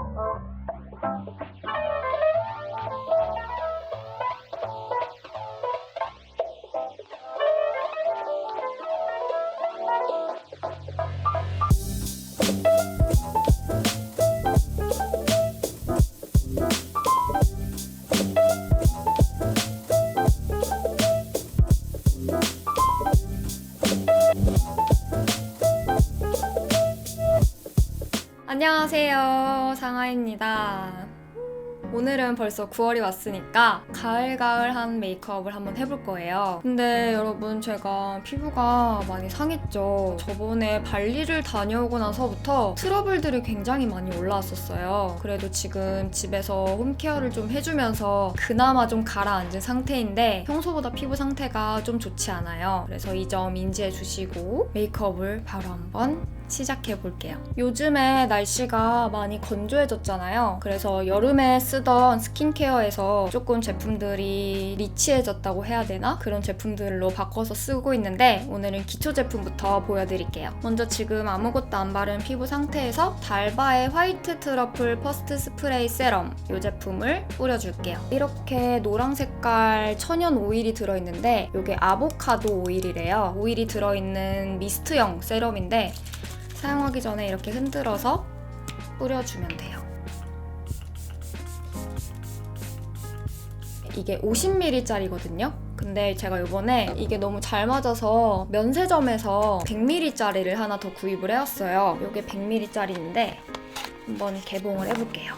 Oh. 안녕하세요. 상아입니다. 오늘은 벌써 9월이 왔으니까 가을가을한 메이크업을 한번 해볼 거예요. 근데 여러분 제가 피부가 많이 상했죠. 저번에 발리를 다녀오고 나서부터 트러블들이 굉장히 많이 올라왔었어요. 그래도 지금 집에서 홈케어를 좀 해주면서 그나마 좀 가라앉은 상태인데 평소보다 피부 상태가 좀 좋지 않아요. 그래서 이 점 인지해 주시고 메이크업을 바로 한번 시작해 볼게요. 요즘에 날씨가 많이 건조해졌잖아요. 그래서 여름에 쓰던 스킨케어에서 조금 제품들이 리치해졌다고 해야 되나? 그런 제품들로 바꿔서 쓰고 있는데 오늘은 기초 제품부터 보여드릴게요. 먼저 지금 아무것도 안 바른 피부 상태에서 달바의 화이트 트러플 퍼스트 스프레이 세럼 이 제품을 뿌려줄게요. 이렇게 노랑 색깔 천연 오일이 들어있는데 이게 아보카도 오일이래요. 오일이 들어있는 미스트형 세럼인데 사용하기 전에 이렇게 흔들어서 뿌려주면 돼요. 이게 50ml짜리거든요. 근데 제가 요번에 이게 너무 잘 맞아서 면세점에서 100ml짜리를 하나 더 구입을 해왔어요. 요게 100ml짜리인데 한번 개봉을 해볼게요.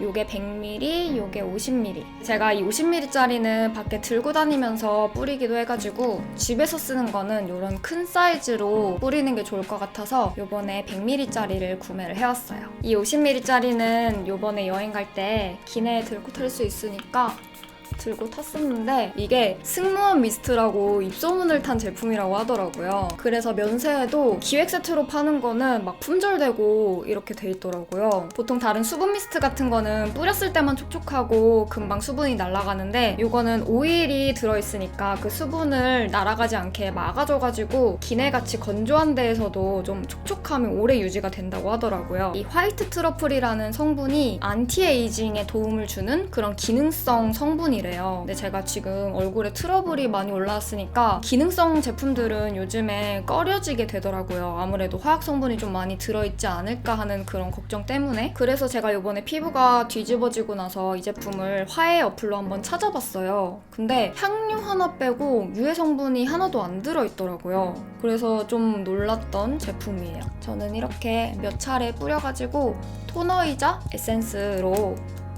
요게 100ml, 요게 50ml. 제가 이 50ml짜리는 밖에 들고 다니면서 뿌리기도 해가지고 집에서 쓰는 거는 이런 큰 사이즈로 뿌리는 게 좋을 것 같아서 요번에 100ml짜리를 구매를 해왔어요. 이 50ml짜리는 요번에 여행 갈 때 기내에 들고 탈수 있으니까 들고 탔었는데 이게 승무원 미스트라고 입소문을 탄 제품이라고 하더라고요. 그래서 면세에도 기획 세트로 파는 거는 막 품절되고 이렇게 돼 있더라고요. 보통 다른 수분 미스트 같은 거는 뿌렸을 때만 촉촉하고 금방 수분이 날아가는데 이거는 오일이 들어있으니까 그 수분을 날아가지 않게 막아줘가지고 기내같이 건조한 데에서도 좀 촉촉함이 오래 유지가 된다고 하더라고요. 이 화이트 트러플이라는 성분이 안티에이징에 도움을 주는 그런 기능성 성분이래요. 근데 제가 지금 얼굴에 트러블이 많이 올라왔으니까 기능성 제품들은 요즘에 꺼려지게 되더라고요. 아무래도 화학 성분이 좀 많이 들어있지 않을까 하는 그런 걱정 때문에. 그래서 제가 이번에 피부가 뒤집어지고 나서 이 제품을 화해 어플로 한번 찾아봤어요. 근데 향유 하나 빼고 유해 성분이 하나도 안 들어있더라고요. 그래서 좀 놀랐던 제품이에요. 저는 이렇게 몇 차례 뿌려가지고 토너이자 에센스로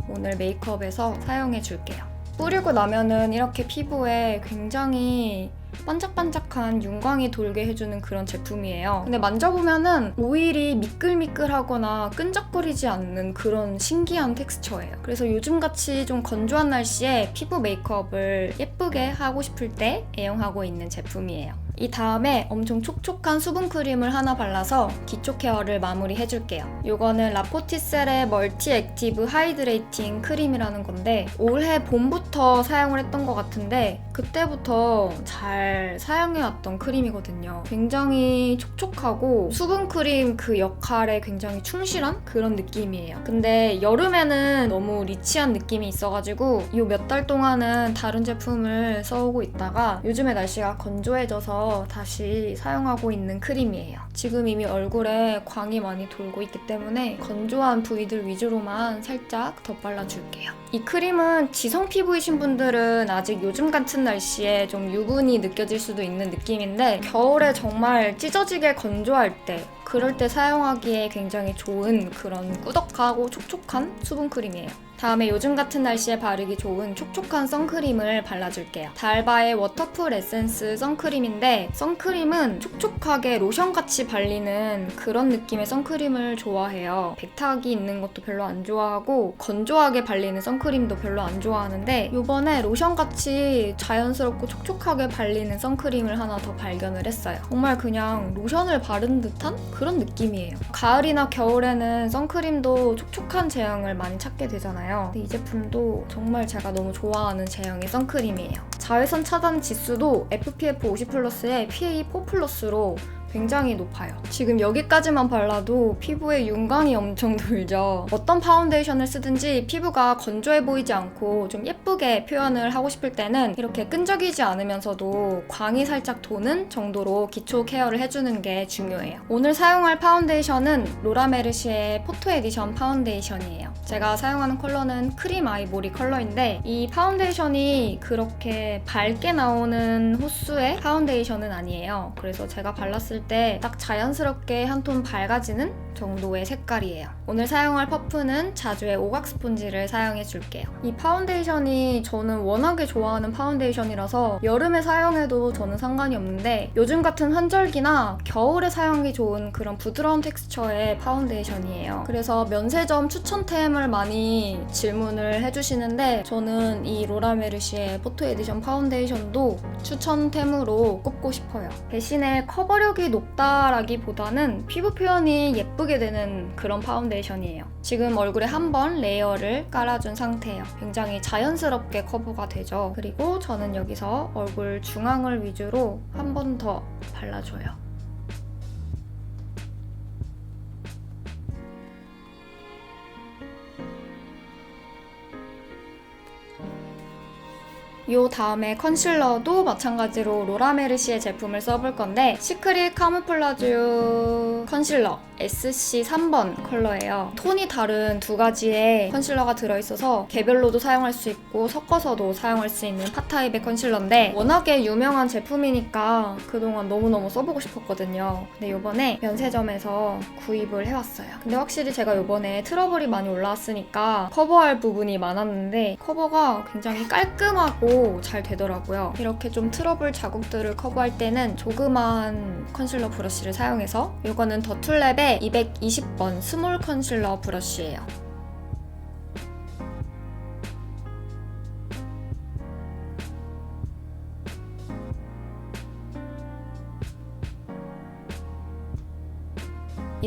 오늘 메이크업에서 사용해 줄게요. 뿌리고 나면은 이렇게 피부에 굉장히 반짝반짝한 윤광이 돌게 해주는 그런 제품이에요. 근데 만져보면은 오일이 미끌미끌하거나 끈적거리지 않는 그런 신기한 텍스처예요. 그래서 요즘같이 좀 건조한 날씨에 피부 메이크업을 예쁘게 하고 싶을 때 애용하고 있는 제품이에요. 이 다음에 엄청 촉촉한 수분 크림을 하나 발라서 기초 케어를 마무리 해줄게요. 이거는 라포티셀의 멀티 액티브 하이드레이팅 크림이라는 건데 올해 봄부터 사용을 했던 것 같은데 그때부터 잘 사용해왔던 크림이거든요. 굉장히 촉촉하고 수분 크림 그 역할에 굉장히 충실한 그런 느낌이에요. 근데 여름에는 너무 리치한 느낌이 있어가지고 이 몇 달 동안은 다른 제품을 써오고 있다가 요즘에 날씨가 건조해져서 다시 사용하고 있는 크림이에요. 지금 이미 얼굴에 광이 많이 돌고 있기 때문에 건조한 부위들 위주로만 살짝 더 발라줄게요. 이 크림은 지성 피부이신 분들은 아직 요즘 같은 날씨에 좀 유분이 느껴질 수도 있는 느낌인데 겨울에 정말 찢어지게 건조할 때 그럴 때 사용하기에 굉장히 좋은 그런 꾸덕하고 촉촉한 수분 크림이에요. 다음에 요즘 같은 날씨에 바르기 좋은 촉촉한 선크림을 발라줄게요. 달바의 워터풀 에센스 선크림인데 선크림은 촉촉하게 로션같이 발리는 그런 느낌의 선크림을 좋아해요. 백탁이 있는 것도 별로 안 좋아하고 건조하게 발리는 선크림도 별로 안 좋아하는데 요번에 로션같이 자연스럽고 촉촉하게 발리는 선크림을 하나 더 발견을 했어요. 정말 그냥 로션을 바른 듯한 그런 느낌이에요. 가을이나 겨울에는 선크림도 촉촉한 제형을 많이 찾게 되잖아요. 근데 이 제품도 정말 제가 너무 좋아하는 제형의 선크림이에요. 자외선 차단 지수도 FPF 50 플러스에 PA 4 플러스로 굉장히 높아요. 지금 여기까지만 발라도 피부에 윤광이 엄청 돌죠. 어떤 파운데이션을 쓰든지 피부가 건조해 보이지 않고 좀 예쁘게 표현을 하고 싶을 때는 이렇게 끈적이지 않으면서도 광이 살짝 도는 정도로 기초 케어를 해주는 게 중요해요. 오늘 사용할 파운데이션은 로라메르시의 포토 에디션 파운데이션이에요. 제가 사용하는 컬러는 크림 아이보리 컬러인데 이 파운데이션이 그렇게 밝게 나오는 호수의 파운데이션은 아니에요. 그래서 제가 발랐을 때 딱 자연스럽게 한 톤 밝아지는 정도의 색깔이에요. 오늘 사용할 퍼프는 자주의 오각 스폰지를 사용해 줄게요. 이 파운데이션이 저는 워낙에 좋아하는 파운데이션이라서 여름에 사용해도 저는 상관이 없는데 요즘 같은 환절기나 겨울에 사용하기 좋은 그런 부드러운 텍스처의 파운데이션이에요. 그래서 면세점 추천템을 많이 질문을 해주시는데 저는 이 로라메르시의 포토 에디션 파운데이션도 추천템으로 꼽고 싶어요. 대신에 커버력이 높다라기보다는 피부 표현이 예쁘게 되는 그런 파운데이션이에요. 지금 얼굴에 한 번 레이어를 깔아준 상태예요. 굉장히 자연스럽게 커버가 되죠. 그리고 저는 여기서 얼굴 중앙을 위주로 한 번 더 발라줘요. 요 다음에 컨실러도 마찬가지로 로라메르시의 제품을 써볼 건데 시크릿 카무플라주 컨실러 SC 3번 컬러예요. 톤이 다른 두 가지의 컨실러가 들어있어서 개별로도 사용할 수 있고 섞어서도 사용할 수 있는 팟타입의 컨실러인데 워낙에 유명한 제품이니까 그동안 너무너무 써보고 싶었거든요. 근데 요번에 면세점에서 구입을 해왔어요. 근데 확실히 제가 요번에 트러블이 많이 올라왔으니까 커버할 부분이 많았는데 커버가 굉장히 깔끔하고 잘 되더라고요. 이렇게 좀 트러블 자국들을 커버할 때는 조그만 컨실러 브러쉬를 사용해서 이거는 더툴랩의 220번 스몰 컨실러 브러쉬예요.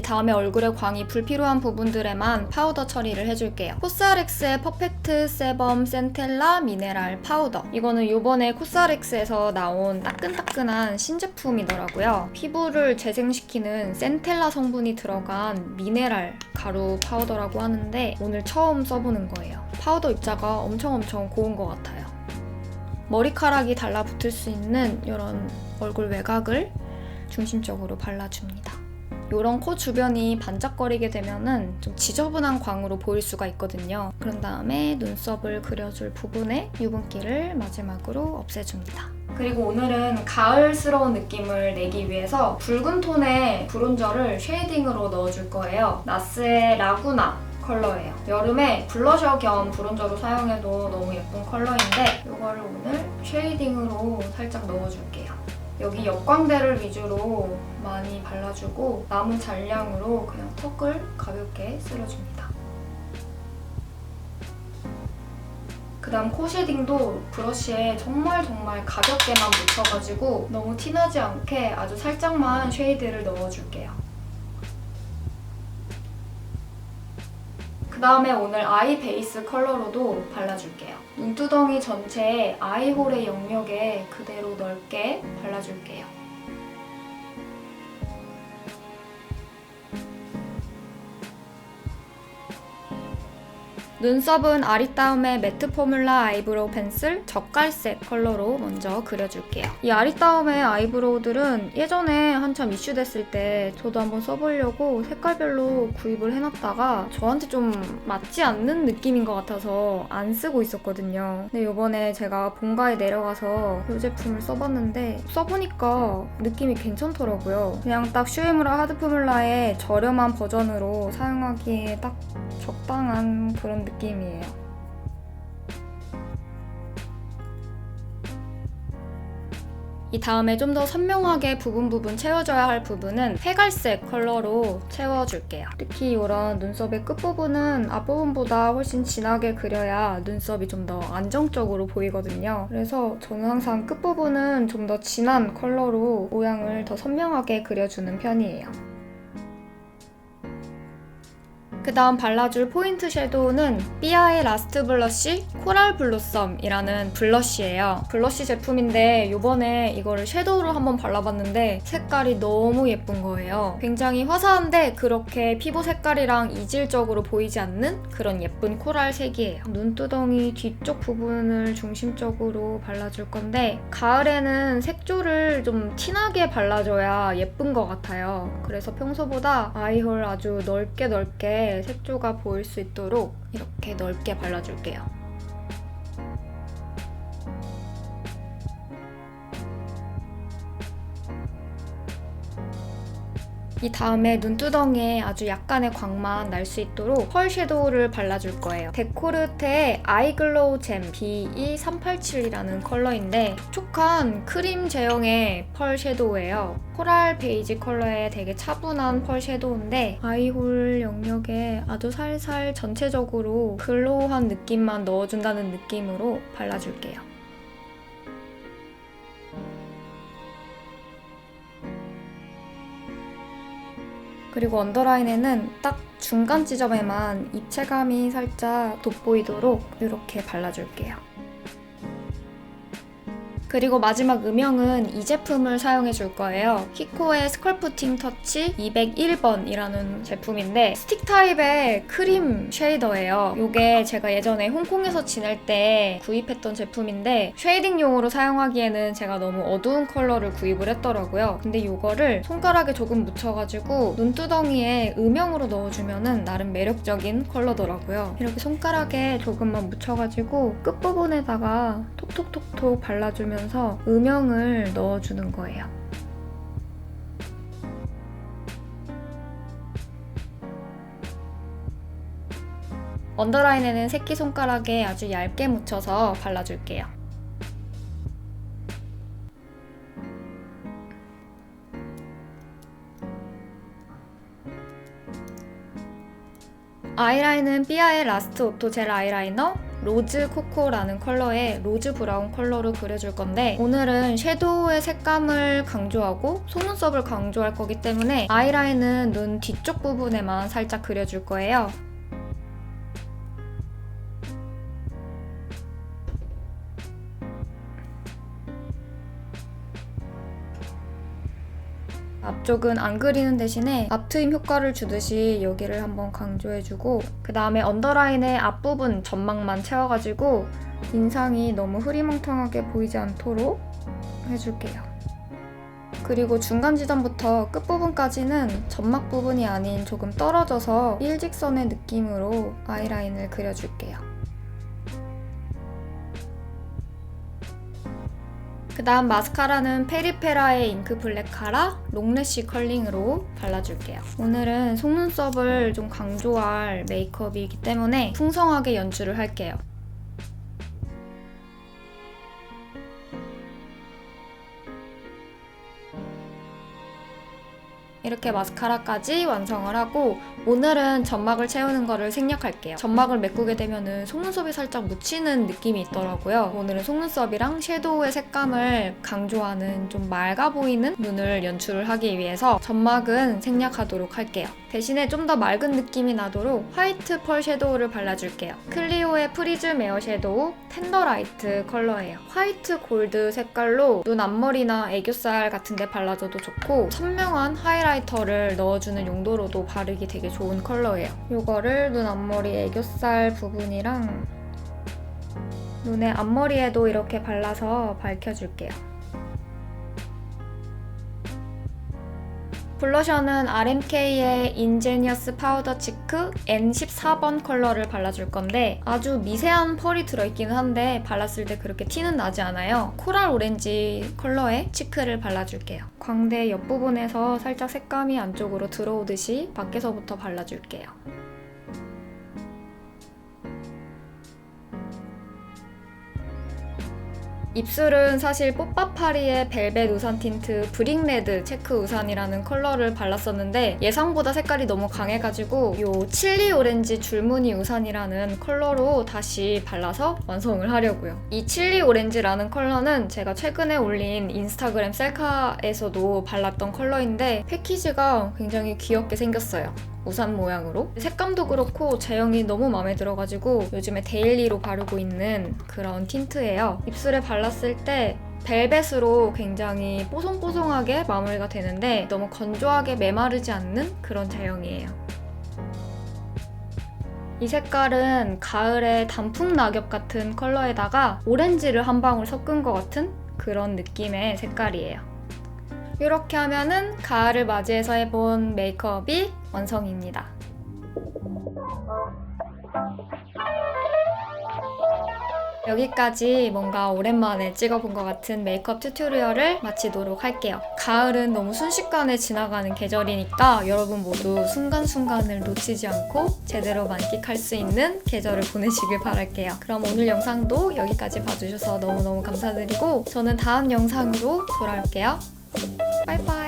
다음에 얼굴에 광이 불필요한 부분들에만 파우더 처리를 해줄게요. 코스알엑스의 퍼펙트 세범 센텔라 미네랄 파우더. 이거는 요번에 코스알엑스에서 나온 따끈따끈한 신제품이더라고요. 피부를 재생시키는 센텔라 성분이 들어간 미네랄 가루 파우더라고 하는데 오늘 처음 써보는 거예요. 파우더 입자가 엄청 엄청 고운 것 같아요. 머리카락이 달라붙을 수 있는 이런 얼굴 외곽을 중심적으로 발라줍니다. 이런 코 주변이 반짝거리게 되면은 좀 지저분한 광으로 보일 수가 있거든요. 그런 다음에 눈썹을 그려줄 부분에 유분기를 마지막으로 없애줍니다. 그리고 오늘은 가을스러운 느낌을 내기 위해서 붉은 톤의 브론저를 쉐이딩으로 넣어줄 거예요. 나스의 라구나 컬러예요. 여름에 블러셔 겸 브론저로 사용해도 너무 예쁜 컬러인데 이거를 오늘 쉐이딩으로 살짝 넣어줄게요. 여기 역광대를 위주로 많이 발라주고 남은 잔량으로 그냥 턱을 가볍게 쓸어줍니다. 그 다음 코 쉐딩도 브러쉬에 정말 정말 가볍게만 묻혀가지고 너무 티나지 않게 아주 살짝만 쉐이드를 넣어줄게요. 그 다음에 오늘 아이 베이스 컬러로도 발라줄게요. 눈두덩이 전체에 아이홀의 영역에 그대로 넓게 발라줄게요. 눈썹은 아리따움의 매트 포뮬라 아이브로우 펜슬 젓갈색 컬러로 먼저 그려줄게요. 이 아리따움의 아이브로우들은 예전에 한참 이슈됐을 때 저도 한번 써보려고 색깔별로 구입을 해놨다가 저한테 좀 맞지 않는 느낌인 것 같아서 안 쓰고 있었거든요. 근데 이번에 제가 본가에 내려가서 이 제품을 써봤는데 써보니까 느낌이 괜찮더라고요. 그냥 딱 슈에무라 하드 포뮬라의 저렴한 버전으로 사용하기에 딱 적당한 그런 느낌 이에요. 이 다음에 좀 더 선명하게 부분 부분 채워줘야 할 부분은 회갈색 컬러로 채워줄게요. 특히 이런 눈썹의 끝부분은 앞부분보다 훨씬 진하게 그려야 눈썹이 좀 더 안정적으로 보이거든요. 그래서 저는 항상 끝부분은 좀 더 진한 컬러로 모양을 더 선명하게 그려주는 편이에요. 그 다음 발라줄 포인트 섀도우는 삐아의 라스트 블러쉬 코랄 블로썸이라는 블러쉬예요. 블러쉬 제품인데 요번에 이거를 섀도우로 한번 발라봤는데 색깔이 너무 예쁜 거예요. 굉장히 화사한데 그렇게 피부 색깔이랑 이질적으로 보이지 않는 그런 예쁜 코랄 색이에요. 눈두덩이 뒤쪽 부분을 중심적으로 발라줄 건데 가을에는 색조를 좀 진하게 발라줘야 예쁜 것 같아요. 그래서 평소보다 아이홀 아주 넓게 넓게 색조가 보일 수 있도록 이렇게 넓게 발라줄게요. 이 다음에 눈두덩이에 아주 약간의 광만 날 수 있도록 펄 섀도우를 발라줄 거예요. 데코르테의 아이글로우 잼 BE387이라는 컬러인데 촉촉한 크림 제형의 펄 섀도우예요. 코랄 베이지 컬러의 되게 차분한 펄 섀도우인데 아이홀 영역에 아주 살살 전체적으로 글로우한 느낌만 넣어준다는 느낌으로 발라줄게요. 그리고 언더라인에는 딱 중간 지점에만 입체감이 살짝 돋보이도록 이렇게 발라줄게요. 그리고 마지막 음영은 이 제품을 사용해 줄 거예요. 히코의 스컬프팅 터치 201번이라는 제품인데 스틱 타입의 크림 쉐이더예요. 이게 제가 예전에 홍콩에서 지낼 때 구입했던 제품인데 쉐이딩용으로 사용하기에는 제가 너무 어두운 컬러를 구입을 했더라고요. 근데 이거를 손가락에 조금 묻혀가지고 눈두덩이에 음영으로 넣어주면 나름 매력적인 컬러더라고요. 이렇게 손가락에 조금만 묻혀가지고 끝부분에다가 톡톡톡톡 발라주면 하면서 음영을 넣어주는 거예요. 언더라인에는 새끼손가락에 아주 얇게 묻혀서 발라줄게요. 아이라인은 삐아의 라스트 오토 젤 아이라이너 로즈 코코라는 컬러의 로즈 브라운 컬러로 그려줄 건데 오늘은 섀도우의 색감을 강조하고 속눈썹을 강조할 거기 때문에 아이라인은 눈 뒤쪽 부분에만 살짝 그려줄 거예요. 앞쪽은 안 그리는 대신에 앞트임 효과를 주듯이 여기를 한번 강조해주고 그 다음에 언더라인의 앞부분 점막만 채워가지고 인상이 너무 흐리멍텅하게 보이지 않도록 해줄게요. 그리고 중간 지점부터 끝부분까지는 점막 부분이 아닌 조금 떨어져서 일직선의 느낌으로 아이라인을 그려줄게요. 그 다음 마스카라는 페리페라의 잉크 블랙 카라 롱래쉬 컬링으로 발라줄게요. 오늘은 속눈썹을 좀 강조할 메이크업이기 때문에 풍성하게 연출을 할게요. 이렇게 마스카라까지 완성을 하고 오늘은 점막을 채우는 거를 생략할게요. 점막을 메꾸게 되면 속눈썹이 살짝 묻히는 느낌이 있더라고요. 오늘은 속눈썹이랑 섀도우의 색감을 강조하는 좀 맑아 보이는 눈을 연출을 하기 위해서 점막은 생략하도록 할게요. 대신에 좀 더 맑은 느낌이 나도록 화이트 펄 섀도우를 발라줄게요. 클리오의 프리즘 에어 섀도우 텐더라이트 컬러예요. 화이트 골드 색깔로 눈 앞머리나 애교살 같은 데 발라줘도 좋고 선명한 하이라이터를 넣어주는 용도로도 바르기 되게 좋은 컬러예요. 이거를 눈 앞머리 애교살 부분이랑 눈의 앞머리에도 이렇게 발라서 밝혀줄게요. 블러셔는 RMK의 인제니어스 파우더 치크 N14번 컬러를 발라줄 건데 아주 미세한 펄이 들어있기는 한데 발랐을 때 그렇게 티는 나지 않아요. 코랄 오렌지 컬러의 치크를 발라줄게요. 광대 옆부분에서 살짝 색감이 안쪽으로 들어오듯이 밖에서부터 발라줄게요. 입술은 사실 뽀빠파리의 벨벳 우산 틴트 브릭레드 체크 우산이라는 컬러를 발랐었는데 예상보다 색깔이 너무 강해가지고 이 칠리 오렌지 줄무늬 우산이라는 컬러로 다시 발라서 완성을 하려고요. 이 칠리 오렌지라는 컬러는 제가 최근에 올린 인스타그램 셀카에서도 발랐던 컬러인데 패키지가 굉장히 귀엽게 생겼어요. 우산 모양으로 색감도 그렇고 제형이 너무 마음에 들어가지고 요즘에 데일리로 바르고 있는 그런 틴트예요. 입술에 발랐을 때 벨벳으로 굉장히 뽀송뽀송하게 마무리가 되는데 너무 건조하게 메마르지 않는 그런 제형이에요. 이 색깔은 가을의 단풍 낙엽 같은 컬러에다가 오렌지를 한 방울 섞은 것 같은 그런 느낌의 색깔이에요. 이렇게 하면은 가을을 맞이해서 해본 메이크업이 완성입니다. 여기까지 뭔가 오랜만에 찍어본 것 같은 메이크업 튜토리얼을 마치도록 할게요. 가을은 너무 순식간에 지나가는 계절이니까 여러분 모두 순간순간을 놓치지 않고 제대로 만끽할 수 있는 계절을 보내시길 바랄게요. 그럼 오늘 영상도 여기까지 봐주셔서 너무너무 감사드리고 저는 다음 영상으로 돌아올게요. 바이바이.